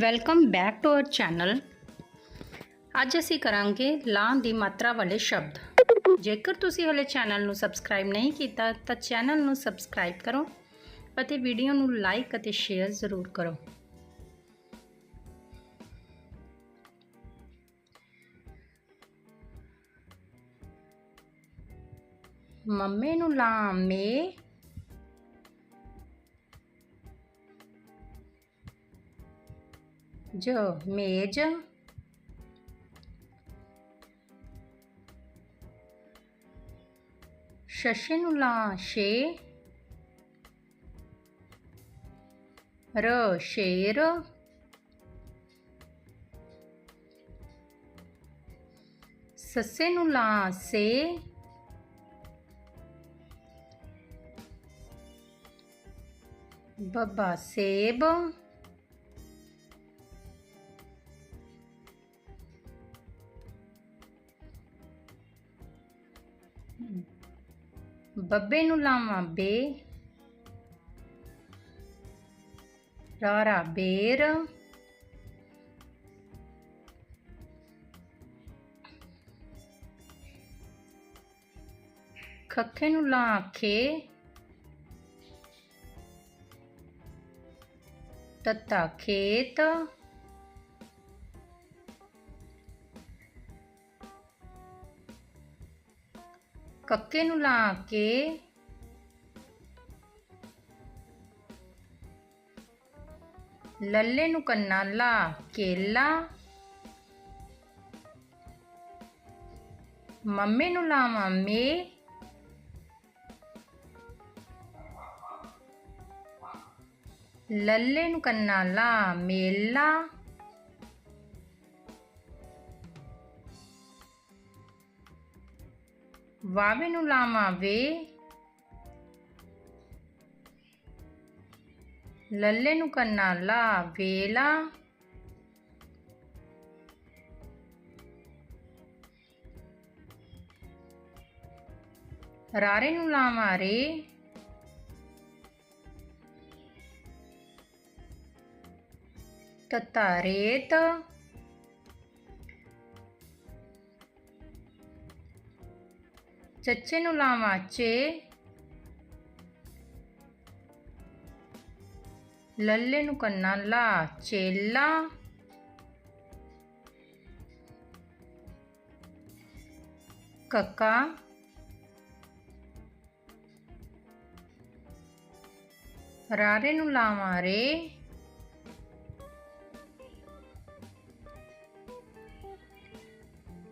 Welcome back to our channel ਅੱਜ ਅਸੀਂ ਕਰਾਂਗੇ ਲਾਂ ਦੀ ਮਾਤਰਾ ਵਾਲੇ ਸ਼ਬਦ। ਜੇਕਰ ਤੁਸੀਂ ਹਲੇ ਚੈਨਲ ਨੂੰ ਸਬਸਕ੍ਰਾਈਬ ਨਹੀਂ ਕੀਤਾ, ਤਾਂ ਚੈਨਲ ਨੂੰ ਸਬਸਕ੍ਰਾਈਬ ਕਰੋ ਅਤੇ ਵੀਡੀਓ ਨੂੰ ਲਾਈਕ ਅਤੇ ਸ਼ੇਅਰ ਜ਼ਰੂਰ ਕਰੋ। ਮੰਮੇ ਨੂੰ ਲਾਂ ਮੇ ਜੋ ਮੇਜ ਸ਼ਸ਼ੇ ਨੂੰ ਲਾਂ ਸ਼ੇ ਰ ਸ਼ੇਰ ਸੱਸੇ ਨੂੰ ਲਾਂ ਸੇ ਬੱਬਾ ਸੇਬ ਬੱਬੇ ਨੂੰ ਲਾਵਾਂ ਬੇ। ਰਾਰਾ ਬੇਰ। ਖੱਖੇ ਨੂੰ ਲਾਂ ਖੇ ਤੱਤਾ ਖੇਤ। ਕੱਕੇ ਨੂੰ ਲਾ ਕੇ ਲੱਲੇ ਨੂੰ ਕੰਨਾ ਲਾ ਕੇਲਾ ਮੰਮੇ ਨੂੰ ਲਾਵਾਂ ਮੇ ਲੱਲੇ ਨੂੰ ਕੰਨਾ ਲਾ ਮੇਲਾ ਵਾਵੇ ਨੂੰ ਲਾਵਾਂ ਵੇ ਲੱਲੇ ਨੂੰ ਕੰਨਾ ਲਾ ਵੇਲਾ ਰਾਰੇ ਨੂੰ ਲਾਵਾਂ ਰੇ ਤਤਾ ਰੇਤ ਚੱਚੇ ਨੂੰ ਲਾਵਾਂ ਚੇ ਲੱਲੇ ਨੂੰ ਕੰਨਾ ਲਾ ਚੇਲਾ ਕੱਕਾ ਰਾਰੇ ਨੂੰ ਲਾਵਾਂ ਰੇ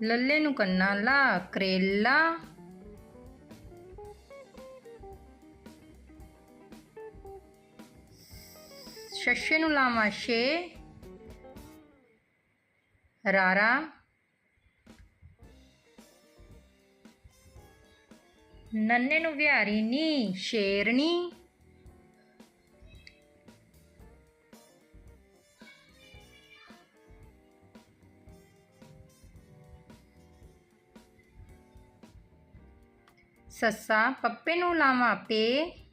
ਲੱਲੇ ਨੂੰ ਸ਼ਸ਼ੇ ਨੂੰ ਲਾਵਾਂ ਸ਼ੇ ਰਾਰਾ। ਨੰਨੇ ਨੂੰ ਵਿਹਾਰੀ ਨੀ, ਸ਼ੇਰਨੀ। ਸੱਸਾ, ਪੱਪੇ ਨੂੰ ਲਾਵਾਂ ਪੇ।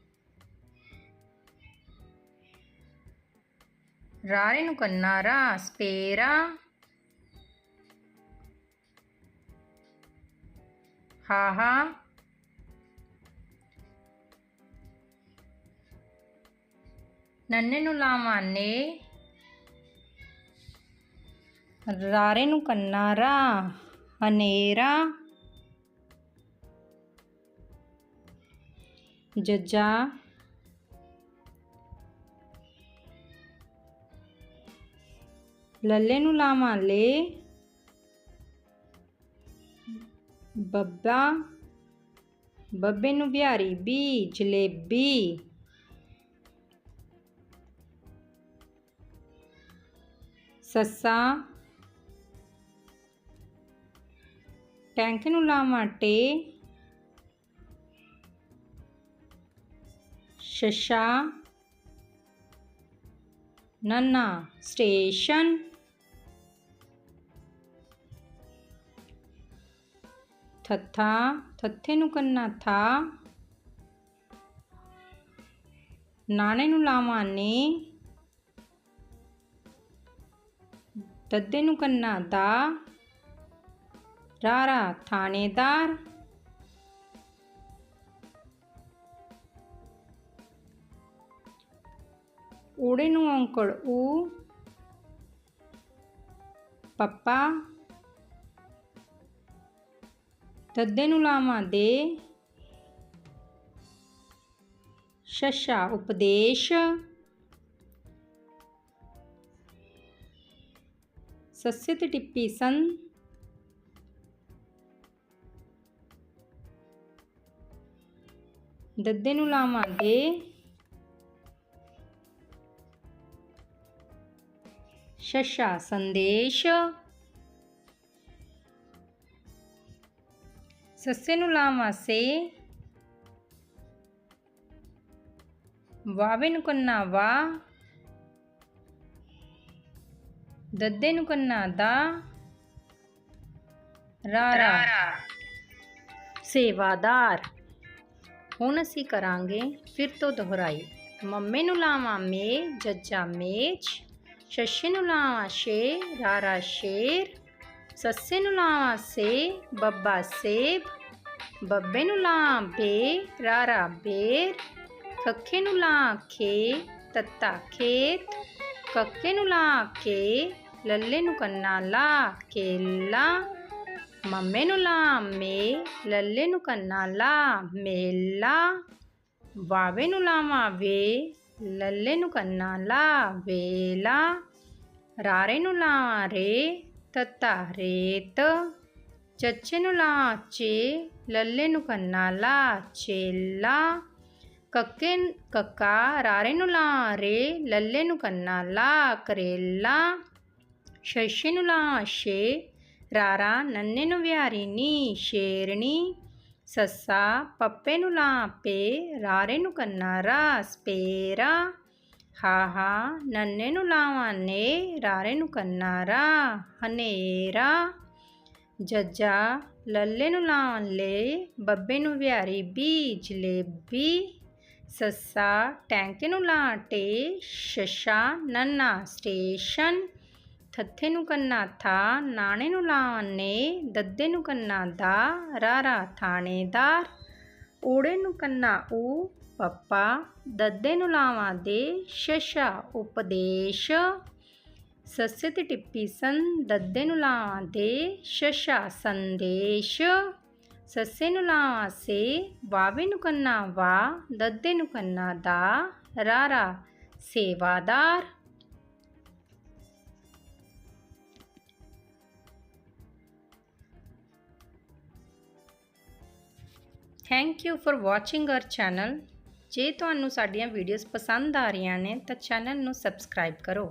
ਰਾਰੇ ਨੂੰ ਕੰਨਾ ਰਾ ਸਪੇਰਾ ਹਾਹਾ ਨੰਨੇ ਨੂੰ ਲਾਵਾਂ ਨੇ ਲੱਲੇ ਨੂੰ ਲਾਵਾਂ ਲੇ ਬੱਬਾ ਬੱਬੇ ਨੂੰ ਬਿਹਾਰੀ ਬੀ ਜਲੇਬੀ ਸੱਸਾ ਟੈਂਕ ਨੂੰ ਲਾਵਾਂ ਟੇ ਸ਼ਸ਼ਾ ਨੰਨਾ ਸਟੇਸ਼ਨ ਥੱਥਾ ਥੱਥੇ ਨੂੰ ਕੰਨਾ ਥਾ ਨਾਣੇ ਨੂੰ ਲਾਵਾਂ ਨੇ ਦੱਦੇ ਨੂੰ ਕੰਨਾ ਦਾ ਰਾਰਾ ਥਾਣੇਦਾਰ ਊੜੇ ਦੱਦੇ ਨੂੰ ਲਾਵਾਂ ਦੇ ਸ਼ਸ਼ਾ ਉਪਦੇਸ਼। ਸੱਸੇ ਤੇ ਟਿੱਪੀ ਸੰ ਦੱਦੇ ਨੂੰ ਲਾਵਾਂ ਦੇ ਸ਼ਸ਼ਾ ਸੰਦੇਸ਼। ਸੱਸੇ ਨੂੰ ਲਾਵਾਂ ਸੇ। ਵਾਵੇ ਨੂੰ ਕੰਨਾ ਵਾ। ਦੱਦੇ ਨੂੰ ਕੰਨਾ ਦਾ। ਰਾਰਾ। ਸੇਵਾਦਾਰ। ਹੁਣ ਅਸੀਂ ਕਰਾਂਗੇ ਫਿਰ ਤੋਂ ਦੁਹਰਾਈ। ਮੰਮੇ ਨੂੰ ਲਾਵਾਂ ਮੇ ਜੱਜਾ ਮੇਚ ਸ਼ਸ਼ੇ ਨੂੰ ਲਾਵਾਂ ਸ਼ੇ ਰਾਰਾ ਸ਼ੇਰ। ਸੱਸੇ ਨੂੰ ਲਾਵਾਂ ਸੇ ਬੱਬਾ ਸੇਬ ਬੱਬੇ ਨੂੰ ਲਾਂ ਬੇ ਰਾਰਾ ਬੇਰ ਖੱਖੇ ਨੂੰ ਲਾਂ ਖੇ ਤੱਤਾ ਖੇਤ ਕੱਕੇ ਨੂੰ ਲਾਂ ਕੇ ਲੱਲੇ ਨੂੰ ਕੰਨਾ ਲਾ ਕੇਲਾ ਮੰਮੇ ਨੂੰ ਲਾ ਮੇ ਲੱਲੇ ਨੂੰ ਕੰਨਾ ਲਾ ਮੇਲਾ ਵਾਵੇ ਨੂੰ ਲਾਵਾਂ ਵੇ ਲੱਲੇ ਨੂੰ ਕੰਨਾ ਲਾ ਵੇਲਾ ਰਾਰੇ ਨੂੰ ਲਾ ਰੇ ਤਤਾ ਰੇਤ ਚੱਚੇ ਨੂੰ ਲਾ ਚੇ ਲੱਲੇ ਨੂੰ ਕੰਨਾ ਲਾ ਚੇਲਾ ਕੱਕੇ ਕੱਕਾ ਰਾਰੇ ਨੂੰ ਲਾ ਰੇ ਲੱਲੇ ਨੂੰ ਕੰਨਾ ਲਾ ਕਰੇਲਾ ਸ਼ਸ਼ੇ ਨੂੰ ਲਾ ਸ਼ੇ ਰਾਰਾ ਨੰਨੇ ਨੂੰ ਵਿਹਾਰੀ ਨੀ ਸ਼ੇਰਣੀ ਹਾ ਹਾ ਨੰਨੇ ਨੂੰ ਲਾਵਾਂ ਨੇ, ਰਾਰੇ ਨੂੰ ਕੰਨਾ ਰਾ ਹਨੇਰਾ। ਜੱਜਾ, ਲੱਲੇ ਨੂੰ ਲਾਉਣ ਲੈ, ਬੱਬੇ ਨੂੰ ਵਿਹਾਰੀ ਬੀ, ਜਲੇਬੀ। ਸੱਸਾ, ਟੈਂਕੇ ਨੂੰ ਲਾ ਟੇ, ਸ਼ਸ਼ਾ, ਨੰਨਾ ਸਟੇਸ਼ਨ। ਥੱਥੇ ਨੂੰ ਕੰਨਾ ਥਾ, ਨਾਣੇ ਨੂੰ ਲਾਉਣ ਨੇ, ਦੱਦੇ ਨੂੰ ਕੰਨਾ ਦਾ, ਰਾਰਾ ਥਾਣੇਦਾਰ। ਓੜੇ ਨੂੰ ਕੰਨਾ ਊ ਪੱਪਾ ਦੱਦੇ ਨੂੰ ਲਾਵਾਂ ਦੇ ਸ਼ਸ਼ਾ ਉਪਦੇਸ਼। ਸੱਸੇ ਤੇ ਟਿੱਪੀ ਸੰ ਦੱਦੇ ਨੂੰ ਲਾਵਾਂ ਦੇ ਸ਼ਸ਼ਾ ਸੰਦੇਸ਼। ਸੱਸੇ ਨੂੰ ਲਾਵਾਂ ਸੇ ਵਾਵੇ ਨੂੰ ਕੰਨਾ ਵਾ ਦੱਦੇ ਨੂੰ ਕੰਨਾ ਦਾ ਰਾਰਾ ਸੇਵਾਦਾਰ। Thank you for watching our channel ਜੇ ਤੁਹਾਨੂੰ ਸਾਡੀਆਂ ਵੀਡੀਓਜ਼ ਪਸੰਦ ਆ ਰਹੀਆਂ ਨੇ ਤਾਂ ਚੈਨਲ ਨੂੰ ਸਬਸਕ੍ਰਾਈਬ ਕਰੋ।